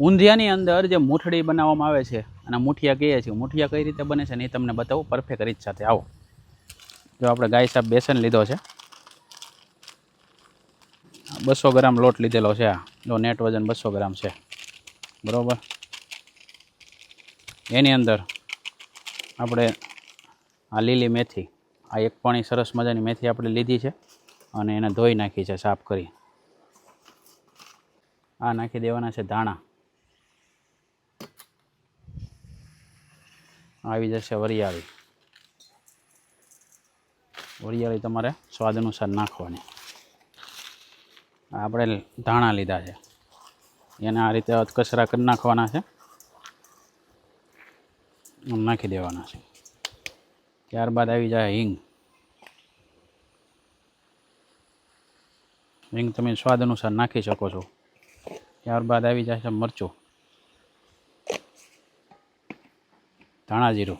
ઊંધિયાની અંદર જે મૂઠડી બનાવવામાં આવે છે, અને મૂઠિયા કહીએ છીએ, મૂઠિયા કઈ રીતે બને છે ને એ તમને બતાવું પરફેક્ટ રીત સાથે. આવો. જો આપણે ગાય સાહેબ બેસન લીધો છે. બસો ગ્રામ લોટ લીધેલો છે આ. જો નેટ વજન બસો ગ્રામ છે. બરાબર? એની અંદર આપણે આ લીલી મેથી, આ એક પાણી સરસ મજાની મેથી આપણે લીધી છે, અને એને ધોઈ નાખી છે, સાફ કરી. આ નાખી દેવાના છે ધાણા. આવી જશે વરિયાળી. વરિયાળી તમારે સ્વાદ અનુસાર નાખવાની. આપણે ધાણા લીધા છે. એને આ રીતે કચરા કરી નાખવાના છે. નાખી દેવાના છે. ત્યારબાદ આવી જાય હિંગ. હિંગ તમે સ્વાદ અનુસાર નાખી શકો છો. ત્યારબાદ આવી જાય છે મરચું. ધાણા જીરું.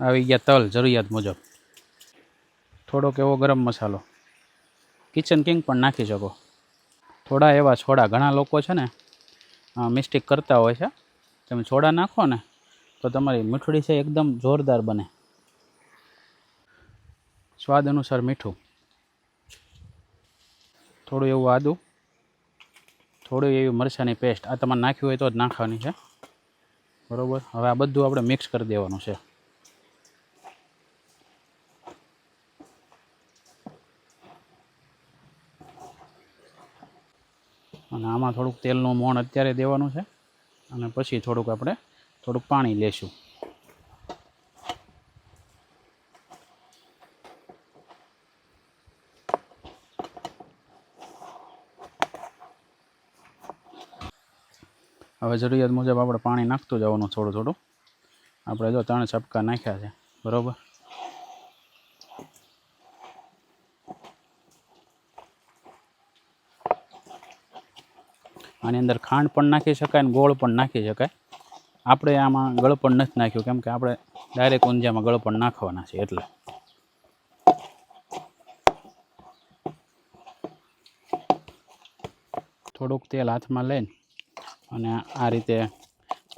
આવી ગયા તલ જરૂરિયાત મુજબ. થોડોક એવો ગરમ મસાલો. કિચન કિંગ પણ નાખી શકો. થોડા એવા છોડા ઘણા લોકો છે ને મિસ્ટેક કરતા હોય છે. તમે છોડા નાખો ને, તો તમારી મીઠડી છે એકદમ જોરદાર બને. સ્વાદ અનુસાર મીઠું. થોડું એવું આદું. થોડી એવી મરચાંની પેસ્ટ આ તમારે નાખ્યું હોય તો જ નાખવાની છે. બરાબર? હવે આ બધું આપણે મિક્સ કરી દેવાનું છે. અને આમાં થોડુંક તેલનું મોણ અત્યારે દેવાનું છે. અને પછી થોડુંક આપણે થોડુંક પાણી લેશું. હવે જરૂરિયાત મુજબ આપણે પાણી નાખતું જવાનું થોડું થોડું. આપણે જો ત્રણ ચપકા નાખ્યા છે, બરાબર? આની અંદર ખાંડ પણ નાખી શકાય અને ગોળ પણ નાખી શકાય. આપણે આમાં ગળપણ નથી નાખ્યું, કેમ કે આપણે ડાયરેક્ટ ઊંધિયામાં ગળપણ નાખવાના છે એટલે. થોડુંક તેલ હાથમાં લઈને અને આ રીતે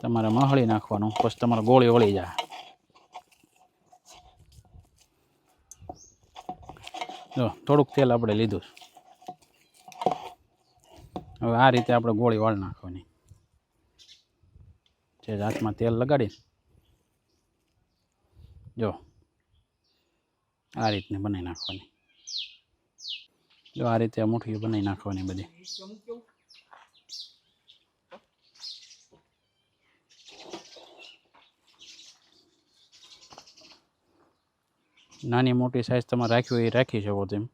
તમારે મહળી નાખવાનું, પછી તમારે ગોળી વળી જાય. જો, થોડુંક તેલ આપણે લીધું હવે આ રીતે આપણે ગોળી વાળ નાખવાની. જે હાથમાં તેલ લગાડી જો, આ રીતની બનાવી નાખવાની. જો, આ રીતે મુઠ્ઠી બનાવી નાખવાની બધી. નાની મોટી સાઇઝ તમારે રાખવી હોય એ રાખી શકો તેમ.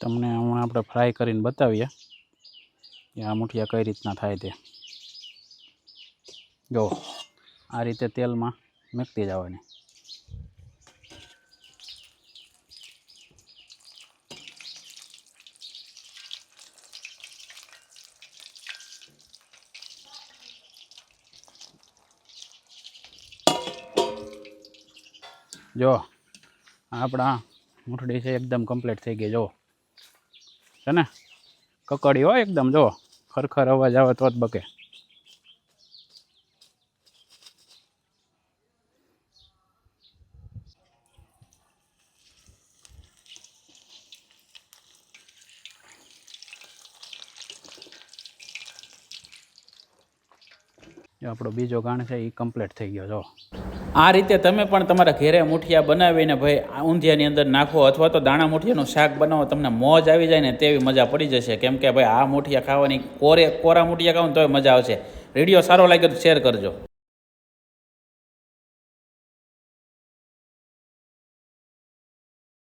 તમને હમણાં આપણે ફ્રાય કરીને બતાવીએ. કે આ મુઠિયા કઈ રીતના થાય તે. જો, આ રીતે તેલમાં મૂકતી જવાની જો, આપણા મુઠડી છે એકદમ કમ્પ્લીટ થઈ ગઈ, જો. છે ને? કકડી હોય એકદમ, જો. ખરખર અવાજ આવે તો જ બકે. આપણો બીજો ગાણ છે એ કમ્પ્લીટ થઈ ગયો, જો. આ રીતે તમે પણ તમારા ઘેરે મુઠિયા બનાવીને ભાઈ ઊંધિયાની અંદર નાખો અથવા તો દાણા મુઠિયાનું શાક બનાવો, તમને મોજ આવી જાય ને તેવી મજા પડી જશે. કેમ કે ભાઈ, આ મુઠિયા ખાવાની કોરે કોરા મુઠિયા ખાવ તોય મજા આવશે. વીડિયો સારો લાગે તો શેર કરજો.